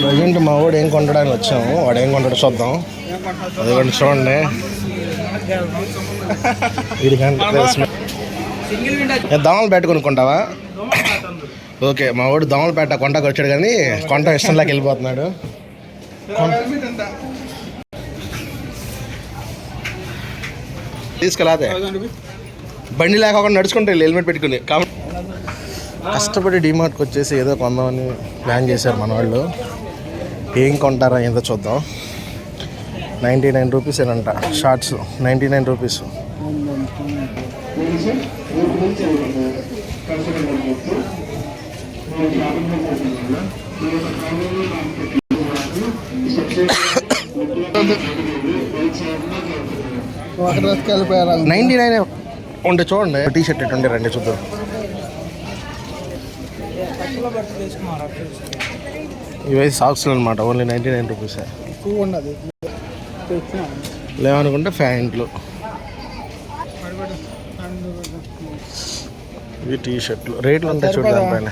Present మా వాడు ఏం కొంటడానికి వచ్చాము? వాడు ఏం కొంటాడో చూద్దాం. అదిగోండి చూడండి. వీడికంటే తెలుసు. ఏ, దోమలు పెట్ట కొనుక్కుంటావా? ఓకే మా వాడు దోమలు పెట్ట కొంటకు వచ్చాడు కానీ కొంట ఇష్టంలోకి వెళ్ళిపోతున్నాడు. తీసుకెళ్ళాదే బండి లేకుండా నడుచుకుంటే హెల్మెట్ పెట్టుకుని కాబట్టి కష్టపడి డిమార్ట్కి వచ్చేసి ఏదో కొందామని ప్లాన్ చేశారు మన వాళ్ళు. ఏం కొంటారా ఏదో చూద్దాం. Ninety nine rupees ఏనంట shorts. Ninety nine rupees. Ninety nine ఉండే చూడండి. టీ షర్ట్ ఎట్టుండే రండి చూద్దాం. ఇవి సాక్స్లు అనమాట ఓన్లీ నైంటీ నైన్ రూపీస్. లేవనుకుంటే ప్యాంట్లు. ఇవి టీ షర్ట్లు రేట్లు ఉంటాయి చూడడానికి పైన